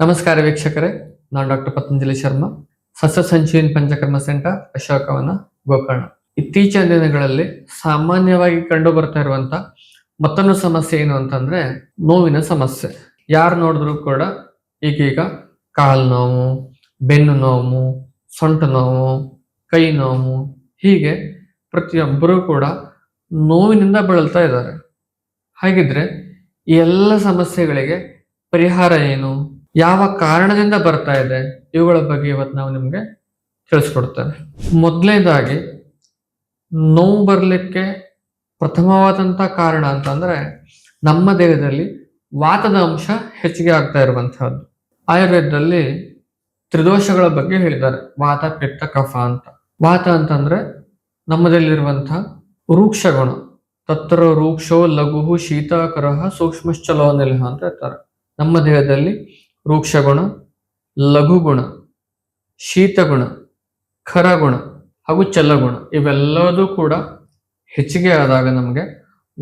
ನಮಸ್ಕಾರ ವೀಕ್ಷಕರೇ, ನಾನು ಡಾಕ್ಟರ್ ಪತಂಜಲಿ ಶರ್ಮಾ ಸಸ್ಯ ಸಂಜೀವಿನ ಪಂಚಕರ್ಮ ಸೆಂಟರ್, ಅಶೋಕವನ ಗೋಕರ್ಣ. ಇತ್ತೀಚಿನ ದಿನಗಳಲ್ಲಿ ಸಾಮಾನ್ಯವಾಗಿ ಕಂಡು ಬರ್ತಾ ಇರುವಂತ ಮತ್ತೊಂದು ಸಮಸ್ಯೆ ಏನು ಅಂತಂದ್ರೆ ನೋವಿನ ಸಮಸ್ಯೆ. ಯಾರು ನೋಡಿದ್ರು ಕೂಡ ಈಗೀಗ ಕಾಲು ನೋವು, ಬೆನ್ನು ನೋವು, ಸೊಂಟ ನೋವು, ಕೈ ನೋವು, ಹೀಗೆ ಪ್ರತಿಯೊಬ್ಬರೂ ಕೂಡ ನೋವಿನಿಂದ ಬಳಲ್ತಾ ಇದ್ದಾರೆ. ಹಾಗಿದ್ರೆ ಈ ಎಲ್ಲ ಸಮಸ್ಯೆಗಳಿಗೆ ಪರಿಹಾರ ಏನು? ಯಾವ ಕಾರಣದಿಂದ ಬರ್ತಾ ಇದೆ, ಇವುಗಳ ಬಗ್ಗೆ ಇವತ್ತು ನಾವು ನಿಮಗೆ ತಿಳಿಸ್ಕೊಡ್ತೇವೆ ಮೊದಲನೇದಾಗಿ ನೋವು ಬರಲಿಕ್ಕೆ ಪ್ರಥಮವಾದಂಥ ಕಾರಣ ಅಂತಂದ್ರೆ, ನಮ್ಮ ದೇಹದಲ್ಲಿ ವಾತದ ಅಂಶ ಹೆಚ್ಚಿಗೆ ಆಗ್ತಾ ಇರುವಂತಹದ್ದು. ಆಯುರ್ವೇದದಲ್ಲಿ ತ್ರಿದೋಷಗಳ ಬಗ್ಗೆ ಹೇಳಿದ್ದಾರೆ. ವಾತ, ಪಿತ್ತ, ಕಫ ಅಂತ. ವಾತ ಅಂತಂದ್ರೆ ನಮ್ಮದಲ್ಲಿರುವಂತಹ ರೂಕ್ಷ ಗುಣ ತತ್ರ ರೂಕ್ಷೋ ಲಘು ಶೀತಕರಹ ಸೂಕ್ಷ್ಮಶ್ಚಲೋ ನಿಲಹ ಅಂತ ಇರ್ತಾರೆ ನಮ್ಮ ದೇಹದಲ್ಲಿ ರೂಕ್ಷ ಗುಣ ಶೀತಗುಣ, ಖರಗುಣ ಹಾಗೂ ಚಲಗುಣ ಇವೆಲ್ಲದೂ ಕೂಡ ಹೆಚ್ಚಿಗೆ ಆದಾಗ ನಮಗೆ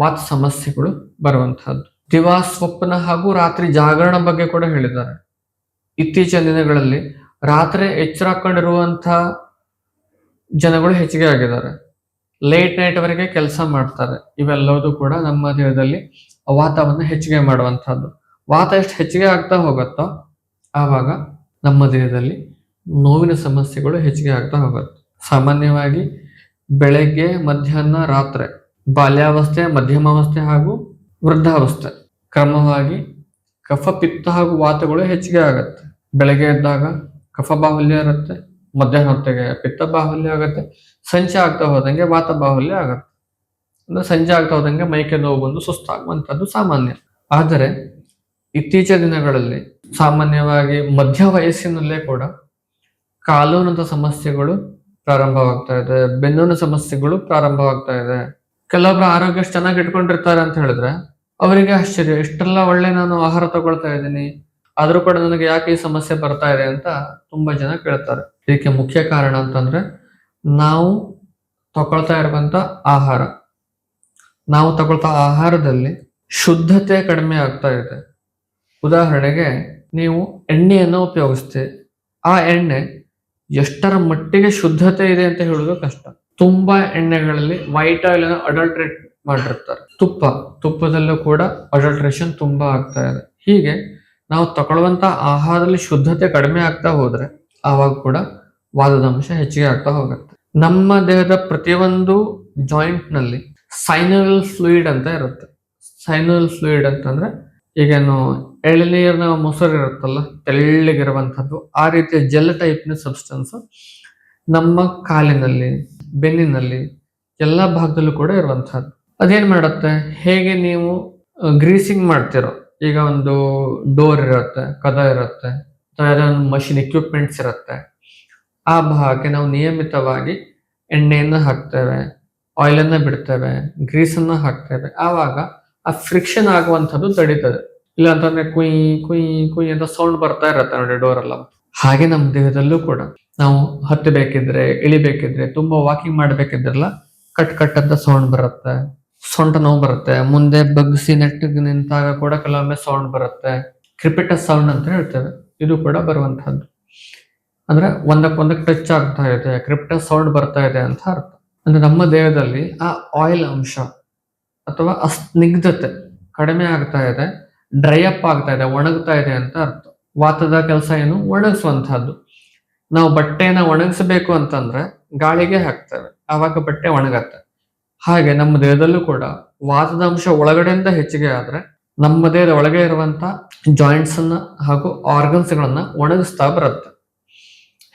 ವಾತ ಸಮಸ್ಯೆಗಳು ಬರುವಂತಹದ್ದು. ದಿವಾ ಸ್ವಪ್ನ ಹಾಗೂ ರಾತ್ರಿ ಜಾಗರಣ ಬಗ್ಗೆ ಕೂಡ ಹೇಳಿದ್ದಾರೆ. ಇತ್ತೀಚಿನ ದಿನಗಳಲ್ಲಿ ರಾತ್ರಿ ಎಚ್ಚರ ಹಾಕೊಂಡಿರುವಂತಹ ಜನಗಳು ಹೆಚ್ಚಿಗೆ ಆಗಿದ್ದಾರೆ. ಲೇಟ್ ನೈಟ್ ವರೆಗೆ ಕೆಲಸ ಮಾಡ್ತಾರೆ. ಇವೆಲ್ಲವೂ ಕೂಡ ನಮ್ಮ ದೇಹದಲ್ಲಿ ವಾತವನ್ನು ಹೆಚ್ಚಿಗೆ ಮಾಡುವಂತಹದ್ದು. ವಾತ ಎಷ್ಟು ಹೆಚ್ಚಿಗೆ ಆಗ್ತಾ ಹೋಗುತ್ತೋ ಆವಾಗ ನಮ್ಮ ದೇಹದಲ್ಲಿ ನೋವಿನ ಸಮಸ್ಯೆಗಳು ಹೆಚ್ಚಿಗೆ ಆಗ್ತಾ ಹೋಗುತ್ತೆ. ಸಾಮಾನ್ಯವಾಗಿ ಬೆಳಗ್ಗೆ, ಮಧ್ಯಾಹ್ನ, ರಾತ್ರಿ, ಬಾಲ್ಯಾವಸ್ಥೆ, ಮಧ್ಯಮಾವಸ್ಥೆ ಹಾಗೂ ವೃದ್ಧಾವಸ್ಥೆ. ಕ್ರಮವಾಗಿ ಕಫ ಪಿತ್ತ ಹಾಗೂ ವಾತಗಳು ಹೆಚ್ಚಿಗೆ ಆಗುತ್ತೆ. ಬೆಳಗ್ಗೆ ಎದ್ದಾಗ ಕಫ ಬಾಹುಲ್ಯ ಇರುತ್ತೆ, ಮಧ್ಯಾಹ್ನ ಹೊತ್ತಿಗೆ ಪಿತ್ತ ಬಾಹುಲ್ಯ ಆಗುತ್ತೆ, ಸಂಜೆ ಆಗ್ತಾ ಹೋದಂಗೆ ವಾತ ಬಾಹುಲ್ಯ ಆಗುತ್ತೆ. ಅಂದ್ರೆ ಸಂಜೆ ಆಗ್ತಾ ಹೋದಂಗೆ ಮೈಕೆ ನೋವು ಬಂದು ಸುಸ್ತಾಗುವಂಥದ್ದು ಸಾಮಾನ್ಯ. ಆದರೆ ಇತ್ತೀಚಿನ ದಿನಗಳಲ್ಲಿ ಸಾಮಾನ್ಯವಾಗಿ ಮಧ್ಯ ವಯಸ್ಸಿನಲ್ಲೇ ಕೂಡ ಕಾಲೂನದ ಸಮಸ್ಯೆಗಳು ಪ್ರಾರಂಭವಾಗ್ತಾ ಇದೆ, ಬೆನ್ನಿನ ಸಮಸ್ಯೆಗಳು ಪ್ರಾರಂಭವಾಗ್ತಾ ಇದೆ. ಕೆಲವೊಬ್ರು ಆರೋಗ್ಯ ಚೆನ್ನಾಗಿ ಇಟ್ಕೊಂಡಿರ್ತಾರೆ ಅಂತ ಹೇಳಿದ್ರೆ ಅವರಿಗೆ ಆಶ್ಚರ್ಯ, ಇಷ್ಟೆಲ್ಲ ಒಳ್ಳೆ ನಾನು ಆಹಾರ ತಗೊಳ್ತಾ ಇದ್ದೀನಿ, ಆದ್ರೂ ಕೂಡ ನನಗೆ ಯಾಕೆ ಈ ಸಮಸ್ಯೆ ಬರ್ತಾ ಇದೆ ಅಂತ ತುಂಬಾ ಜನ ಕೇಳ್ತಾರೆ. ಇದಕ್ಕೆ ಮುಖ್ಯ ಕಾರಣ ಅಂತಂದ್ರೆ ನಾವು ತಗೊಳ್ತಾ ಇರುವಂತ ಆಹಾರ, ನಾವು ತಗೊಳ್ತಾ ಆಹಾರದಲ್ಲಿ ಶುದ್ಧತೆ ಕಡಿಮೆ ಆಗ್ತಾ ಇದೆ. ಉದಾಹರಣೆಗೆ, ನೀವು ಎಣ್ಣೆಯನ್ನು ಉಪಯೋಗಿಸ್ತೀರಿ. ಆ ಎಣ್ಣೆ ಎಷ್ಟರ ಮಟ್ಟಿಗೆ ಶುದ್ಧತೆ ಇದೆ ಅಂತ ಹೇಳೋದು ಕಷ್ಟ. ತುಂಬಾ ಎಣ್ಣೆಗಳಲ್ಲಿ ವೈಟ್ ಆಯಿಲ್ ಅನ್ನು ಅಡಲ್ಟ್ರೇಟ್ ಮಾಡಿರ್ತಾರೆ. ತುಪ್ಪ, ತುಪ್ಪದಲ್ಲೂ ಕೂಡ ಅಡಲ್ಟ್ರೇಷನ್ ತುಂಬಾ ಆಗ್ತಾ ಇದೆ. ಹೀಗೆ ನಾವು ತಗೊಳ್ಳುವಂತ ಆಹಾರದಲ್ಲಿ ಶುದ್ಧತೆ ಕಡಿಮೆ ಆಗ್ತಾ ಹೋದ್ರೆ, ಆವಾಗ ಕೂಡ ವಾದದ ಅಂಶ ಹೆಚ್ಚಿಗೆ ಆಗ್ತಾ ಹೋಗುತ್ತೆ. ನಮ್ಮ ದೇಹದ ಪ್ರತಿಯೊಂದು ಜಾಯಿಂಟ್ನಲ್ಲಿ ಸೈನಲ್ ಫ್ಲೂಯಿಡ್ ಅಂತ ಇರುತ್ತೆ. ಸೈನಲ್ ಫ್ಲೂಯಿಡ್ ಅಂತಂದ್ರೆ, ಈಗೇನು ಎಳನೀರಿನ ಮೊಸರು ಇರುತ್ತಲ್ಲ, ತೆಳ್ಳಗಿರುವಂಥದ್ದು, ಆ ರೀತಿಯ ಜೆಲ್ ಟೈಪ್ನ ಸಬ್ಸ್ಟೆನ್ಸ್ ನಮ್ಮ ಕಾಲಿನಲ್ಲಿ, ಬೆನ್ನಿನಲ್ಲಿ, ಎಲ್ಲ ಭಾಗದಲ್ಲೂ ಕೂಡ ಇರುವಂತಹದ್ದು ಅದೇನ್ ಮಾಡುತ್ತೆ? ಹೇಗೆ ನೀವು ಗ್ರೀಸಿಂಗ್ ಮಾಡ್ತಿರೋ, ಈಗ ಒಂದು ಡೋರ್ ಇರುತ್ತೆ, ಕದ ಇರುತ್ತೆ ಒಂದು ಮಷಿನ್ ಎಕ್ವಿಪ್ಮೆಂಟ್ಸ್ ಇರುತ್ತೆ, ಆ ಭಾಗಕ್ಕೆ ನಾವು ನಿಯಮಿತವಾಗಿ ಎಣ್ಣೆಯನ್ನು ಹಾಕ್ತೇವೆ ಆಯಿಲನ್ನು ಬಿಡ್ತೇವೆ ಗ್ರೀಸನ್ನು ಹಾಕ್ತೇವೆ. ಆವಾಗ ಆ ಫ್ರಿಕ್ಷನ್ ಆಗುವಂಥದ್ದು ತಡೀತದೆ. ಇಲ್ಲ ಅಂತಂದ್ರೆ ಕುಯ್ ಕುಯ್ ಕುಯ್ ಅಂತ ಸೌಂಡ್ ಬರ್ತಾ ಇರತ್ತೆ ನೋಡಿ ಡೋರ್ ಎಲ್ಲ ಹಾಗೆ ನಮ್ಮ ದೇಹದಲ್ಲೂ ಕೂಡ. ನಾವು ಹತ್ತಬೇಕಿದ್ರೆ, ಇಳಿಬೇಕಿದ್ರೆ, ತುಂಬಾ ವಾಕಿಂಗ್ ಮಾಡ್ಬೇಕಿದ್ರಲ್ಲ ಕಟ್ ಕಟ್ ಅಂತ ಸೌಂಡ್ ಬರುತ್ತೆ. ಸೊಂಟ ನೋವು ಬರುತ್ತೆ. ಮುಂದೆ ಬಗ್ಸಿ ನೆಟ್ಟಿಗೆ ನಿಂತಾಗ ಕೂಡ ಕೆಲವೊಮ್ಮೆ ಸೌಂಡ್ ಬರುತ್ತೆ. ಕ್ರಿಪಿಟಸ್ ಸೌಂಡ್ ಅಂತ ಹೇಳ್ತೇವೆ. ಇದು ಕೂಡ ಬರುವಂತಹದ್ದು. ಅಂದ್ರೆ ಒಂದಕ್ಕೊಂದಕ್ಕೆ ಟಚ್ ಆಗ್ತಾ ಇದೆ ಕ್ರಿಪ್ಟಸ್ ಸೌಂಡ್ ಬರ್ತಾ ಇದೆ ಅಂತ ಅರ್ಥ. ಅಂದ್ರೆ ನಮ್ಮ ದೇಹದಲ್ಲಿ ಆ ಆಯಿಲ್ ಅಂಶ ಅಥವಾ ಅಸ್ನಿಗ್ಧತೆ ಸ್ನಿಗ್ಧತೆ ಕಡಿಮೆ ಆಗ್ತಾ ಇದೆ. ಡ್ರೈ ಅಪ್ ಆಗ್ತಾ ಇದೆ, ಒಣಗ್ತಾ ಇದೆ ಅಂತ ಅರ್ಥ. ವಾತದ ಕೆಲಸ ಏನು? ಒಣಗಿಸುವಂತಹದ್ದು ನಾವು ಬಟ್ಟೆನ ಒಣಗಿಸಬೇಕು ಅಂತಂದ್ರೆ ಗಾಳಿಗೆ ಹಾಕ್ತೇವೆ. ಆವಾಗ ಬಟ್ಟೆ ಒಣಗತ್ತೆ. ಹಾಗೆ ನಮ್ಮ ದೇಹದಲ್ಲೂ ಕೂಡ ವಾತದ ಅಂಶ ಒಳಗಡೆಯಿಂದ ಹೆಚ್ಚಿಗೆ ಆದ್ರೆ ನಮ್ಮ ದೇಹದ ಒಳಗೆ ಇರುವಂತ ಜಾಯಿಂಟ್ಸ್ ಅನ್ನ ಹಾಗೂ ಆರ್ಗನ್ಸ್ ಗಳನ್ನ ಒಣಗಿಸ್ತಾ ಬರುತ್ತೆ.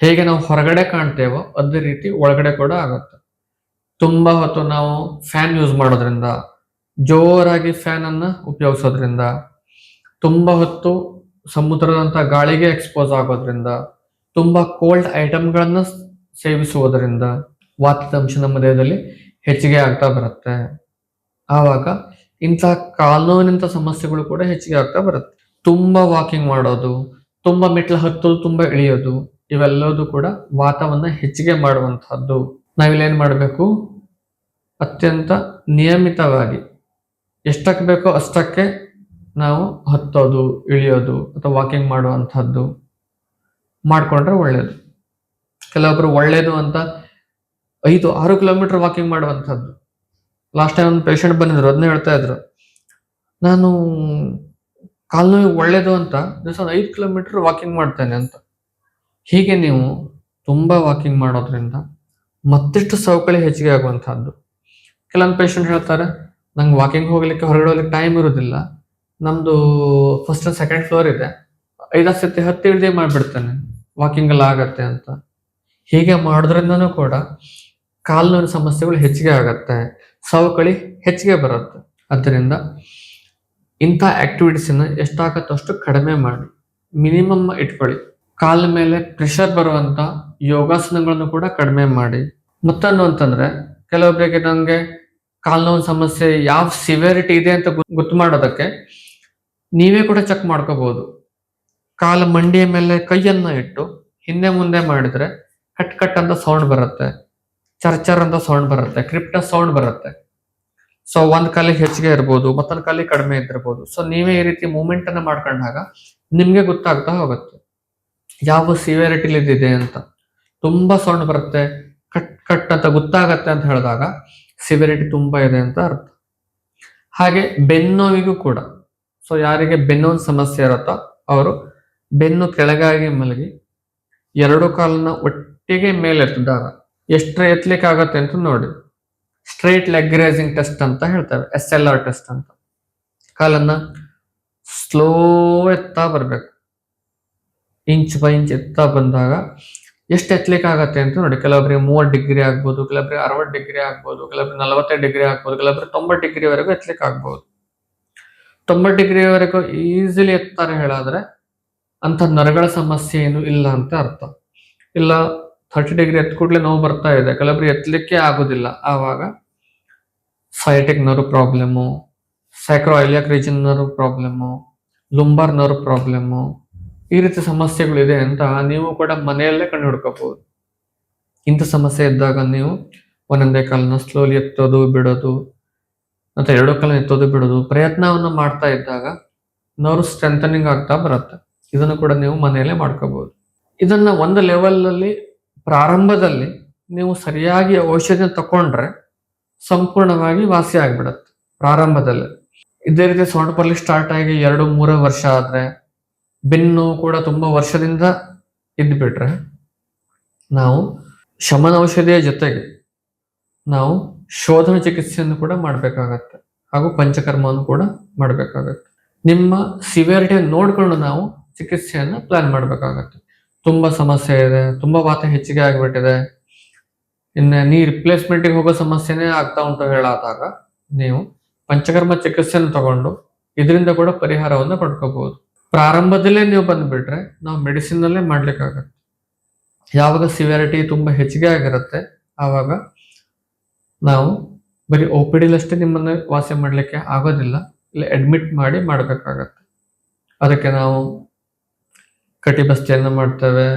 ಹೇಗೆ ನಾವು ಹೊರಗಡೆ ಕಾಣ್ತೇವೋ ಅದೇ ರೀತಿ ಒಳಗಡೆ ಕೂಡ ಆಗುತ್ತೆ. ತುಂಬಾ ಹೊತ್ತು ನಾವು ಫ್ಯಾನ್ ಯೂಸ್ ಮಾಡೋದ್ರಿಂದ, ಜೋರಾಗಿ ಫ್ಯಾನ್ ಅನ್ನ ಉಪಯೋಗಿಸೋದ್ರಿಂದ ತುಂಬಾ ಹೊತ್ತು ಸಮುದ್ರದಂತ ಗಾಳಿಗೆ ಎಕ್ಸ್ಪೋಸ್ ಆಗೋದ್ರಿಂದ, ತುಂಬ ಕೋಲ್ಡ್ ಐಟಮ್ಗಳನ್ನು ಸೇವಿಸುವುದರಿಂದ ವಾತದ ಅಂಶ ನಮ್ಮ ದೇಹದಲ್ಲಿ ಹೆಚ್ಚಿಗೆ ಆಗ್ತಾ ಬರುತ್ತೆ. ಆವಾಗ ಇಂತಹ ಕಾಲುನೋವಿನಂಥ ಸಮಸ್ಯೆಗಳು ಕೂಡ ಹೆಚ್ಚಿಗೆ ಆಗ್ತಾ ಬರುತ್ತೆ. ತುಂಬ ವಾಕಿಂಗ್ ಮಾಡೋದು, ತುಂಬ ಮೆಟ್ಲು ಹತ್ತೋದು ತುಂಬ ಇಳಿಯೋದು, ಇವೆಲ್ಲದೂ ಕೂಡ ವಾತವನ್ನ ಹೆಚ್ಚಿಗೆ ಮಾಡುವಂತಹದ್ದು ನಾವಿಲ್ಲೇನು ಮಾಡಬೇಕು? ಅತ್ಯಂತ ನಿಯಮಿತವಾಗಿ ಎಷ್ಟಕ್ಕೆ ಬೇಕೋ ಅಷ್ಟಕ್ಕೆ ನಾವು ಹತ್ತೋದು, ಇಳಿಯೋದು ಅಥವಾ ವಾಕಿಂಗ್ ಮಾಡುವಂಥದ್ದು ಮಾಡಿಕೊಂಡ್ರೆ ಒಳ್ಳೆಯದು ಕೆಲವೊಬ್ಬರು ಒಳ್ಳೆಯದು ಅಂತ ಐದು, ಆರು ಕಿಲೋಮೀಟರ್ ವಾಕಿಂಗ್ ಮಾಡುವಂಥದ್ದು. ಲಾಸ್ಟ್ ಟೈಮ್ ಒಂದು ಪೇಷಂಟ್ ಬಂದಿದ್ರು ಅದನ್ನ ಹೇಳ್ತಾ ಇದ್ರು. ನಾನು ಕಾಲು ನೋವು ಒಳ್ಳೇದು ಅಂತ ದಿವಸ ಒಂದು ಐದು ಕಿಲೋಮೀಟರ್ ವಾಕಿಂಗ್ ಮಾಡ್ತೇನೆ ಅಂತ. ಹೀಗೆ ನೀವು ತುಂಬ ವಾಕಿಂಗ್ ಮಾಡೋದ್ರಿಂದ ಮತ್ತಿಷ್ಟು ಸವಕಳಿ ಹೆಚ್ಚಿಗೆ ಆಗುವಂಥದ್ದು. ಕೆಲವೊಂದು ಪೇಷಂಟ್ ಹೇಳ್ತಾರೆ, ನಂಗೆ ವಾಕಿಂಗ್ ಹೋಗ್ಲಿಕ್ಕೆ, ಹೊರಗಡೆ ಹೋಗ್ಲಿಕ್ಕೆ ಟೈಮ್ ಇರೋದಿಲ್ಲ. ನಮ್ದು ಫಸ್ಟ್ ಸೆಕೆಂಡ್ ಫ್ಲೋರ್ ಇದೆ. ಐದಾರು ಸತಿ ಹತ್ತಿ ಇಳ್ದೆ ಮಾಡ್ಬಿಡ್ತೇನೆ. ವಾಕಿಂಗ್ ಎಲ್ಲ ಆಗತ್ತೆ ಅಂತ. ಹೀಗೆ ಮಾಡೋದ್ರಿಂದನೂ ಕೂಡ ಕಾಲು ಸಮಸ್ಯೆಗಳು ಹೆಚ್ಚಿಗೆ ಆಗತ್ತೆ. ಸವಕಳಿ ಹೆಚ್ಚಿಗೆ ಬರುತ್ತೆ. ಅದರಿಂದ ಇಂಥ ಆಕ್ಟಿವಿಟೀಸನ್ನು ಎಷ್ಟಾಗತ್ತೋ ಅಷ್ಟು ಕಡಿಮೆ ಮಾಡಿ ಮಿನಿಮಮ್ ಇಟ್ಕೊಳ್ಳಿ. ಕಾಲ ಮೇಲೆ ಪ್ರೆಷರ್ ಬರುವಂತ ಯೋಗಾಸನಗಳನ್ನು ಕೂಡ ಕಡಿಮೆ ಮಾಡಿ. ಮತ್ತೊಂದು ಅಂತಂದ್ರೆ ಕೆಲವೊಬ್ಬರಿಗೆ ನನಗೆ ಕಾಲು ನೋವಿನ ಸಮಸ್ಯೆ, ಯಾವ ಸಿವಿಯರಿಟಿ ಇದೆ ಅಂತ ಗೊತ್- ಗೊತ್ತು ಮಾಡೋದಕ್ಕೆ ನೀವೇ ಕೂಡ ಚೆಕ್ ಮಾಡ್ಕೋಬಹುದು. ಕಾಲ ಮಂಡಿಯ ಮೇಲೆ ಕೈಯನ್ನ ಇಟ್ಟು, ಹಿಂದೆ ಮುಂದೆ ಮಾಡಿದ್ರೆ ಕಟ್ ಕಟ್ ಅಂತ ಸೌಂಡ್ ಬರುತ್ತೆ, ಚರ್ಚರ್ ಅಂತ ಸೌಂಡ್ ಬರುತ್ತೆ ಕ್ರಿಪ್ಟ ಸೌಂಡ್ ಬರುತ್ತೆ. ಸೊ ಒಂದ್ ಕಾಲಿಗೆ ಹೆಚ್ಚಿಗೆ ಇರ್ಬೋದು, ಮತ್ತೊಂದ್ ಕಾಲಿಗೆ ಕಡಿಮೆ ಇದ್ದಿರ್ಬೋದು. ಸೊ ನೀವೇ ಈ ರೀತಿ ಮೂಮೆಂಟ್ ಅನ್ನ ಮಾಡ್ಕೊಂಡಾಗ ನಿಮ್ಗೆ ಗೊತ್ತಾಗ್ತಾ ಹೋಗುತ್ತೆ. ಯಾವ ಸಿವಿಯರಿಟಿ ಇದೆ ಅಂತ. ತುಂಬಾ ಸೌಂಡ್ ಬರುತ್ತೆ ಕಟ್ ಕಟ್ ಅಂತ ಗೊತ್ತಾಗತ್ತೆ ಅಂತ ಹೇಳಿದಾಗ ಸಿವಿಯರಿಟಿ ತುಂಬಾ ಇದೆ ಅಂತ ಅರ್ಥ. ಹಾಗೆ ಬೆನ್ನೋವಿಗೂ ಕೂಡ. ಸೊ ಯಾರಿಗೆ ಬೆನ್ನು ಸಮಸ್ಯೆ ಇರುತ್ತೋ ಅವರು ಬೆನ್ನು ಕೆಳಗಾಗಿ ಮಲಗಿ ಎರಡು ಕಾಲನ್ನ ಒಟ್ಟಿಗೆ ಮೇಲೆ ಎತ್ತಿದಾಗ ಎಷ್ಟು ಎತ್ತಲಿಕ್ಕೆ ಆಗತ್ತೆ ಅಂತ ನೋಡಿ. ಸ್ಟ್ರೈಟ್ ಲೆಗ್ ರೇಸಿಂಗ್ ಟೆಸ್ಟ್ ಅಂತ ಹೇಳ್ತಾರೆ ಎಸ್ ಎಲ್ ಆರ್ ಟೆಸ್ಟ್ ಅಂತ. ಕಾಲನ್ನ ಸ್ಲೋ ಎತ್ತಾ ಬರ್ಬೇಕು. ಇಂಚ್ ಬೈ ಇಂಚ್ ಎತ್ತಾ ಬಂದಾಗ ಎಷ್ಟು ಎತ್ತಲಿಕ್ಕೆ ಆಗತ್ತೆ ಅಂತ ನೋಡಿ. ಕೆಲವೊಬ್ಬರಿಗೆ ಮೂವತ್ತು ಡಿಗ್ರಿ ಆಗ್ಬೋದು ಕೆಲವೊಬ್ಬರಿಗೆ ಅರವತ್ತು ಡಿಗ್ರಿ ಆಗ್ಬೋದು ಕೆಲವೊಬ್ಬರಿಗೆ ನಲವತ್ತೈದು ಡಿಗ್ರಿ ಆಗ್ಬೋದು ಕೆಲವೊಬ್ಬರಿಗೆ ತೊಂಬತ್ತು ಡಿಗ್ರಿವರೆಗೂ ಎತ್ತಲಿಕ್ಕೆ ಆಗ್ಬೋದು ತೊಂಬತ್ತು ಡಿಗ್ರಿವರೆಗೂ ಈಸಿಲಿ ಎತ್ತಾರೆ ಹೇಳಾದ್ರೆ ಅಂತ ನರಗಳ ಸಮಸ್ಯೆ ಏನು ಇಲ್ಲ ಅಂತ ಅರ್ಥ. ಇಲ್ಲ ಥರ್ಟಿ ಡಿಗ್ರಿ ಎತ್ ಕೂಡಲೇ ನೋವು ಬರ್ತಾ ಇದೆ ಕೆಲವೊಬ್ರಿಗೆ ಎತ್ತಲಿಕ್ಕೆ ಆಗೋದಿಲ್ಲ. ಆವಾಗ sciatic nerve problem sacroiliac region nerve problem lumbar nerve problem ಈ ರೀತಿ ಸಮಸ್ಯೆಗಳಿದೆ ಅಂತ ನೀವು ಕೂಡ ಮನೆಯಲ್ಲೇ ಕಂಡು ಹುಡ್ಕೋಬಹುದು ಇಂಥ ಸಮಸ್ಯೆ ಇದ್ದಾಗ ನೀವು ಒಂದೊಂದೇ ಕಾಲನ್ನ ಸ್ಲೋಲಿ ಎತ್ತೋದು, ಬಿಡೋದು ಮತ್ತೆ ಎರಡು ಕಾಲ ಎತ್ತೋದು ಬಿಡೋದು. ಪ್ರಯತ್ನವನ್ನು ಮಾಡ್ತಾ ಇದ್ದಾಗ ನರ್ವ್ ಸ್ಟ್ರೆಂಥನಿಂಗ್ ಆಗ್ತಾ ಬರುತ್ತೆ. ಇದನ್ನು ಕೂಡ ನೀವು ಮನೆಯಲ್ಲೇ ಮಾಡ್ಕೋಬಹುದು ಇದನ್ನ ಒಂದು ಲೆವೆಲಲ್ಲಿ, ಪ್ರಾರಂಭದಲ್ಲಿ ನೀವು ಸರಿಯಾಗಿ ಔಷಧಿ ತಕೊಂಡ್ರೆ ಸಂಪೂರ್ಣವಾಗಿ ವಾಸಿ ಆಗಿಬಿಡುತ್ತೆ ಪ್ರಾರಂಭದಲ್ಲಿ. ಇದೇ ರೀತಿ ಸೊಂಟಪಲ್ಲಿ ಸ್ಟಾರ್ಟ್ ಆಗಿ ಎರಡು, ಮೂರು ವರ್ಷ ಆದ್ರೆ ಬೆನ್ನು ಕೂಡ ತುಂಬಾ ವರ್ಷದಿಂದ ಇದ್ಬಿಟ್ರೆ ನಾವು ಶಮನ ಔಷಧಿಯ ಜೊತೆಗೆ ನಾವು ಶೋಧನ ಚಿಕಿತ್ಸೆಯನ್ನು ಕೂಡ ಮಾಡಬೇಕಾಗತ್ತೆ. ಹಾಗೂ ಪಂಚಕರ್ಮವನ್ನು ಕೂಡ ಮಾಡಬೇಕಾಗತ್ತೆ. ನಿಮ್ಮ ಸಿವಿಯರಿಟಿ ನೋಡ್ಕೊಂಡು ನಾವು ಚಿಕಿತ್ಸೆಯನ್ನ ಪ್ಲಾನ್ ಮಾಡಬೇಕಾಗತ್ತೆ. ತುಂಬಾ ಸಮಸ್ಯೆ ಇದೆ, ತುಂಬಾ ವಾತ ಹೆಚ್ಚಿಗೆ ಆಗಿಬಿಟ್ಟಿದೆ. ಇನ್ನು ನೀ ರಿಪ್ಲೇಸ್ಮೆಂಟ್ಗೆ ಹೋಗೋ ಸಮಸ್ಯೆನೇ ಆಗ್ತಾ ಉಂಟು ಹೇಳಾದಾಗ ನೀವು ಪಂಚಕರ್ಮ ಚಿಕಿತ್ಸೆಯನ್ನು ತಗೊಂಡು ಇದರಿಂದ ಕೂಡ ಪರಿಹಾರವನ್ನು ಪಡ್ಕೋಬಹುದು. ಪ್ರಾರಂಭದಲ್ಲೇ ನೀವು ಬಂದ್ಬಿಟ್ರೆ ನಾವು ಮೆಡಿಸಿನ್ ಅಲ್ಲೇ ಮಾಡ್ಲಿಕ್ಕಾಗತ್ತೆ. ಯಾವಾಗ ಸಿವಿಯರಿಟಿ ತುಂಬಾ ಹೆಚ್ಚಿಗೆ ಆಗಿರುತ್ತೆ, ಆವಾಗ ನಾವು ಬರೀ ಒ ಪಿ ಡಿಲಷ್ಟೇ ನಿಮ್ಮನ್ನು ವಾಸಿ ಮಾಡಲಿಕ್ಕೆ ಆಗೋದಿಲ್ಲ, ಇಲ್ಲ ಅಡ್ಮಿಟ್ ಮಾಡಿ ಮಾಡಬೇಕಾಗತ್ತೆ. ಅದಕ್ಕೆ ನಾವು ಕಟಿಬಸ್ತಿಯನ್ನು ಮಾಡ್ತೇವೆ,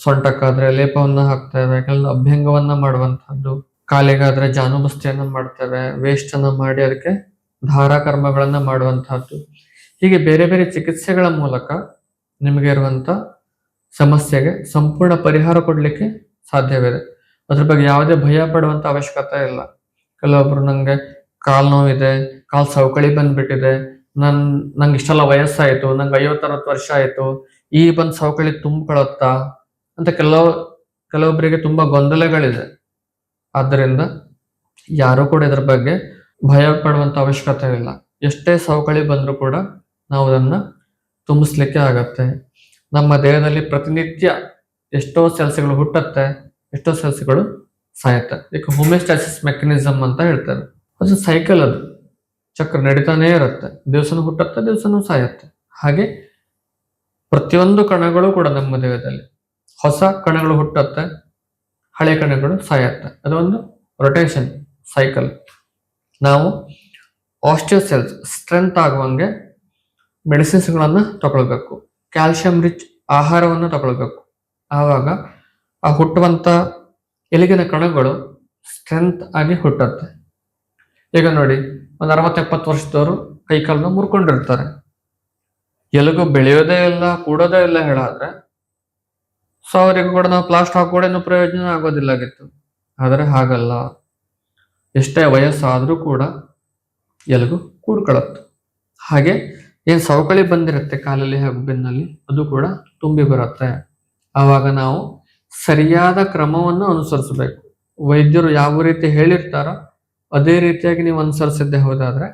ಸೊಂಟಕ್ಕಾದ್ರೆ ಲೇಪವನ್ನು ಹಾಕ್ತೇವೆ ಕೆಲವೊಂದು ಅಭ್ಯಂಗವನ್ನು ಮಾಡುವಂಥದ್ದು, ಕಾಲಿಗಾದ್ರೆ ಜಾನುಬಸ್ತಿಯನ್ನು ಮಾಡ್ತೇವೆ ವೇಸ್ಟನ್ನು ಮಾಡಿ ಅದಕ್ಕೆ ಧಾರಾಕರ್ಮಗಳನ್ನ ಮಾಡುವಂಥದ್ದು. ಹೀಗೆ ಬೇರೆ ಬೇರೆ ಚಿಕಿತ್ಸೆಗಳ ಮೂಲಕ ನಿಮಗೆ ಇರುವಂಥ ಸಮಸ್ಯೆಗೆ ಸಂಪೂರ್ಣ ಪರಿಹಾರ ಕೊಡಲಿಕ್ಕೆ ಸಾಧ್ಯವಿದೆ. ಅದ್ರ ಬಗ್ಗೆ ಯಾವುದೇ ಭಯ ಪಡುವಂತ ಅವಶ್ಯಕತೆ ಇಲ್ಲ. ಕೆಲವೊಬ್ರು ನಂಗೆ ಕಾಲ್ ನೋವಿದೆ, ಕಾಲ್ ಸವಕಳಿ ಬಂದ್ಬಿಟ್ಟಿದೆ, ನನ್, ನಂಗೆ ಇಷ್ಟೆಲ್ಲ ವಯಸ್ಸಾಯ್ತು, ನಂಗೆ ಐವತ್ತರವತ್ತು ವರ್ಷ ಆಯ್ತು, ಈ ಬಂದ್ ಸವಕಳಿ ತುಂಬಿಕೊಳ್ಳುತ್ತಾ ಅಂತ ಕೆಲವು ಕೆಲವೊಬ್ಬರಿಗೆ ತುಂಬಾ ಗೊಂದಲಗಳಿದೆ. ಆದ್ದರಿಂದ ಯಾರು ಕೂಡ ಇದ್ರ ಬಗ್ಗೆ ಭಯ ಪಡುವಂತ ಅವಶ್ಯಕತೆ ಇಲ್ಲ. ಎಷ್ಟೇ ಸವಕಳಿ ಬಂದರೂ ಕೂಡ ನಾವು ಅದನ್ನ ತುಂಬಿಸ್ಲಿಕ್ಕೆ ಆಗತ್ತೆ. ನಮ್ಮ ದೇಹದಲ್ಲಿ ಪ್ರತಿನಿತ್ಯ ಎಷ್ಟೋ ಸೆಲ್ಸ್ಗಳು ಹುಟ್ಟತ್ತೆ ಎಷ್ಟೋ ಸಸ್ಯಗಳು ಸಾಯುತ್ತೆ. ಇದಕ್ಕೆ ಹೋಮಿಯೋಸ್ಟಾಸಿಸ್ ಮೆಕ್ಯಾನಿಸಮ್ ಅಂತ ಹೇಳ್ತಾರೆ. ಅದು ಸೈಕಲ್ ಅದು. ಚಕ್ರ ನಡೀತಾನೇ ಇರುತ್ತೆ. ದಿವಸನೂ ಹುಟ್ಟುತ್ತೆ, ದಿವಸನೂ ಸಾಯುತ್ತೆ. ಹಾಗೆ ಪ್ರತಿಯೊಂದು ಕಣಗಳು ಕೂಡ ನಮ್ಮ ದೇಹದಲ್ಲಿ. ಹೊಸ ಕಣಗಳು ಹುಟ್ಟುತ್ತೆ, ಹಳೆ ಕಣಗಳು ಸಾಯುತ್ತೆ. ಅದೊಂದು ರೊಟೇಷನ್ ಸೈಕಲ್ ನಾವು ಆಸ್ಟಿಯೋಸೆಲ್ಸ್ ಸ್ಟ್ರೆಂತ್ ಆಗುವಂಗೆ ಮೆಡಿಸಿನ್ಸ್ಗಳನ್ನು ತಗೊಳ್ಬೇಕು. ಕ್ಯಾಲ್ಸಿಯಂ ರಿಚ್ ಆಹಾರವನ್ನು ತಗೊಳ್ಬೇಕು. ಆವಾಗ ಆ ಹುಟ್ಟುವಂಥ ಎಲಿಗಿನ ಕಣಗಳು ಸ್ಟ್ರೆಂತ್ ಆಗಿ ಹುಟ್ಟುತ್ತೆ. ಈಗ ನೋಡಿ, ಒಂದು ಅರವತ್ತು ಎಪ್ಪತ್ತು ವರ್ಷದವರು ಕೈಕಾಲನ್ನ ಮುರ್ಕೊಂಡಿರ್ತಾರೆ. ಎಲುಗು ಬೆಳೆಯೋದೇ ಇಲ್ಲ, ಕೂಡೋದೇ ಇಲ್ಲ ಹೇಳಾದ್ರೆ ಸೊ ಅವರಿಗೂ ಕೂಡ ನಾವು ಪ್ಲಾಸ್ಟರ್ ಹಾಕೋಡೆ ಪ್ರಯೋಜನ ಪ್ರಯೋಜನ ಆಗೋದಿಲ್ಲಾಗಿತ್ತು ಆದರೆ ಹಾಗಲ್ಲ. ಎಷ್ಟೇ ವಯಸ್ಸಾದರೂ ಕೂಡ ಎಲುಗು ಕೂಡ್ಕೊಳ್ಳುತ್ತೆ ಹಾಗೆ ಏನು ಸವಕಳಿ ಬಂದಿರುತ್ತೆ ಕಾಲಲ್ಲಿ ಹಾಗೂ ಬೆನ್ನಲ್ಲಿ, ಅದು ಕೂಡ ತುಂಬಿ ಬರುತ್ತೆ. ಆವಾಗ ನಾವು ಸರಿಯಾದ ಕ್ರಮವನ್ನು ಅನುಸರಿಸಬೇಕು. ವೈದ್ಯರು ಯಾವ ರೀತಿ ಹೇಳಿರ್ತಾರೋ ಅದೇ ರೀತಿಯಾಗಿ ನೀವು ಅನುಸರಿಸಿದ್ದೆ ಹೋದಾದ್ರೆ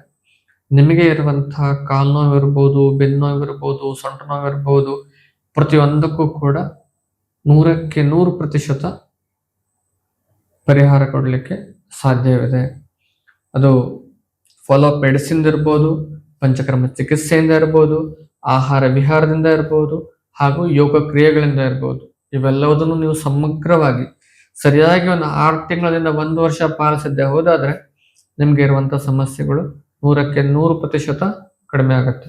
ನಿಮಗೆ ಇರುವಂತಹ ಕಾಲು ನೋವಿರ್ಬೋದು ಬೆನ್ನೋವಿರ್ಬೋದು ಬೆನ್ನು ನೋವಿರ್ಬೋದು, ಸೊಂಟು ಸೊಂಟ ನೋವಿರ್ಬೋದು ಪ್ರತಿಯೊಂದಕ್ಕೂ ಕೂಡ ನೂರಕ್ಕೆ ನೂರು ಪ್ರತಿಶತ ಪರಿಹಾರ ಕೊಡಲಿಕ್ಕೆ ಸಾಧ್ಯವಿದೆ. ಅದು ಫಾಲೋ ಅಪ್ ಮೆಡಿಸಿನ್ ಇರ್ಬೋದು, ಪಂಚಕ್ರಮ ಚಿಕಿತ್ಸೆಯಿಂದ ಇರ್ಬೋದು, ಆಹಾರ ವಿಹಾರದಿಂದ ಇರ್ಬೋದು ಹಾಗೂ ಯೋಗ ಕ್ರಿಯೆಗಳಿಂದ ಇರ್ಬೋದು. ಇವೆಲ್ಲವುದನ್ನು ನೀವು ಸಮಗ್ರವಾಗಿ, ಸರಿಯಾಗಿ ಒಂದು ಆರು ತಿಂಗಳಿಂದ ಒಂದು ವರ್ಷ ಪಾಲಿಸಿದ್ದೆ ಹೋದಾದ್ರೆ ನಿಮಗೆ ಇರುವಂಥ ಸಮಸ್ಯೆಗಳು ನೂರಕ್ಕೆ ನೂರು ಪ್ರತಿಶತ ಕಡಿಮೆ ಆಗುತ್ತೆ.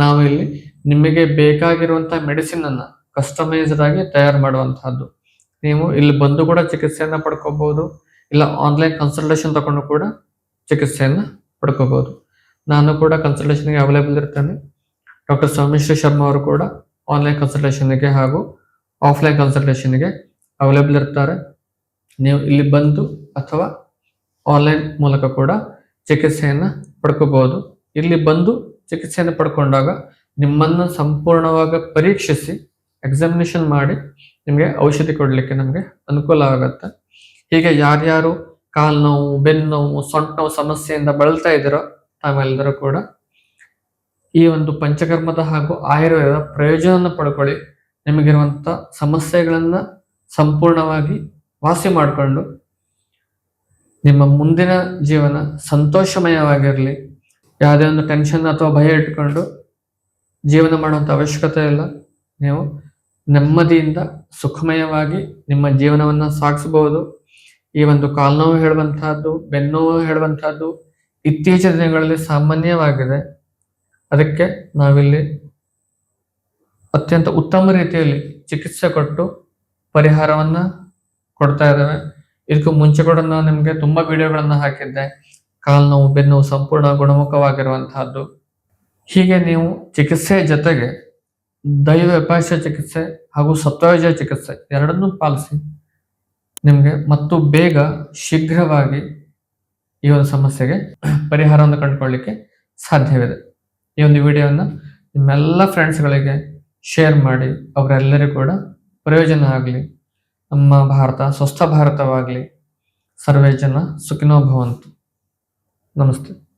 ನಾವು ಇಲ್ಲಿ ನಿಮಗೆ ಬೇಕಾಗಿರುವಂತಹ ಮೆಡಿಸಿನ್ ಅನ್ನ ಕಸ್ಟಮೈಸ್ಡ್ ಆಗಿ ತಯಾರು ಮಾಡುವಂತಹದ್ದು. ನೀವು ಇಲ್ಲಿ ಬಂದು ಕೂಡ ಚಿಕಿತ್ಸೆಯನ್ನ ಪಡ್ಕೋಬಹುದು, ಇಲ್ಲ ಆನ್ಲೈನ್ ಕನ್ಸಲ್ಟೇಷನ್ ತಗೊಂಡು ಕೂಡ ಚಿಕಿತ್ಸೆಯನ್ನ ಪಡ್ಕೋಬಹುದು. ನಾನು ಕೂಡ ಕನ್ಸಲ್ಟೇಷನ್ಗೆ ಅವೈಲೇಬಲ್ ಇರ್ತೇನೆ. ಡಾಕ್ಟರ್ ಸೋಮೇಶ್ವರ್ ಶರ್ಮಾ ಅವರು ಕೂಡ ಆನ್ಲೈನ್ ಕನ್ಸಲ್ಟೇಷನ್ಗೆ ಹಾಗೂ ಆಫ್ಲೈನ್ ಕನ್ಸಲ್ಟೇಷನ್ಗೆ ಅವೈಲೇಬಲ್ ಇರ್ತಾರೆ. ನೀವು ಇಲ್ಲಿ ಬಂದು ಅಥವಾ ಆನ್ಲೈನ್ ಮೂಲಕ ಕೂಡ ಚಿಕಿತ್ಸೆಯನ್ನು ಪಡ್ಕೋಬಹುದು. ಇಲ್ಲಿ ಬಂದು ಚಿಕಿತ್ಸೆಯನ್ನು ಪಡ್ಕೊಂಡಾಗ ನಿಮ್ಮನ್ನು ಸಂಪೂರ್ಣವಾಗಿ ಪರೀಕ್ಷಿಸಿ ಎಕ್ಸಾಮಿನೇಷನ್ ಮಾಡಿ ನಿಮಗೆ ಔಷಧಿ ಕೊಡಲಿಕ್ಕೆ ನಮಗೆ ಅನುಕೂಲ ಆಗುತ್ತೆ. ಹೀಗೆ ಯಾರ್ಯಾರು ಕಾಲು ನೋವು ಬೆನ್ನು ನೋವು, ಸೊಂಟ ನೋವು ಸಮಸ್ಯೆಯಿಂದ ಬಳಲ್ತಾ ಇದ್ದೀರೋ ತಾವೆಲ್ಲರೂ ಕೂಡ ಈ ಒಂದು ಪಂಚಕರ್ಮದ ಹಾಗೂ ಆಯುರ್ವೇದ ಪ್ರಯೋಜನವನ್ನು ಪಡ್ಕೊಳ್ಳಿ. ನಿಮಗಿರುವಂತ ಸಮಸ್ಯೆಗಳನ್ನು ಸಂಪೂರ್ಣವಾಗಿ ವಾಸಿ ಮಾಡಿಕೊಂಡು ನಿಮ್ಮ ಮುಂದಿನ ಜೀವನ ಸಂತೋಷಮಯವಾಗಿರಲಿ. ಯಾವುದೇ ಒಂದು ಟೆನ್ಷನ್ ಅಥವಾ ಭಯ ಇಟ್ಕೊಂಡು ಜೀವನ ಮಾಡುವಂಥ ಅವಶ್ಯಕತೆ ಇಲ್ಲ. ನೀವು ನೆಮ್ಮದಿಯಿಂದ ಸುಖಮಯವಾಗಿ ನಿಮ್ಮ ಜೀವನವನ್ನು ಸಾಗಿಸಬಹುದು. ಈ ಒಂದು ಕಾಲ್ನೋವು ಹೇಳುವಂತಹದ್ದು, ಬೆನ್ನೋವು ಹೇಳುವಂತಹದ್ದು ಇತ್ತೀಚಿನ ದಿನಗಳಲ್ಲಿ ಸಾಮಾನ್ಯವಾಗಿದೆ. ಅದಕ್ಕೆ ನಾವಿಲ್ಲಿ ಅತ್ಯಂತ ಉತ್ತಮ ರೀತಿಯಲ್ಲಿ ಚಿಕಿತ್ಸೆ ಕೊಟ್ಟು ಪರಿಹಾರವನ್ನ ಕೊಡ್ತಾ ಇದ್ದೇವೆ. ಇದಕ್ಕೂ ಮುಂಚೆ ಕೂಡ ನಾನು ನಿಮಗೆ ತುಂಬಾ ವಿಡಿಯೋಗಳನ್ನು ಹಾಕಿದ್ದೆ. ಕಾಲು ನೋವು, ಬೆನ್ನು ಸಂಪೂರ್ಣ ಗುಣಮುಖವಾಗಿರುವಂತಹದ್ದು. ಹೀಗೆ ನೀವು ಚಿಕಿತ್ಸೆ ಜೊತೆಗೆ ದೈವ ವಿಪಾಶ ಚಿಕಿತ್ಸೆ ಹಾಗೂ ಸತ್ವಯುಜ ಚಿಕಿತ್ಸೆ ಎರಡನ್ನೂ ಪಾಲಿಸಿ ನಿಮಗೆ ಮತ್ತು ಬೇಗ ಶೀಘ್ರವಾಗಿ ಈ ಒಂದು ಸಮಸ್ಯೆಗೆ ಪರಿಹಾರವನ್ನು ಕಂಡುಕೊಳ್ಳಿಕ್ಕೆ ಸಾಧ್ಯವಿದೆ. ಈ ಒಂದು ವಿಡಿಯೋವನ್ನು ನಿಮ್ಮೆಲ್ಲ ಫ್ರೆಂಡ್ಸ್ಗಳಿಗೆ ಶೇರ್ ಮಾಡಿ ಅವರೆಲ್ಲರಿಗೂ ಕೂಡ ಪ್ರಯೋಜನ ಆಗಲಿ, ನಮ್ಮ ಭಾರತ, ಸ್ವಸ್ಥ ಭಾರತವಾಗಲಿ, ಸರ್ವೇ ಜನ ಸುಖಿನೋ ಭವಂತು. ನಮಸ್ತೆ.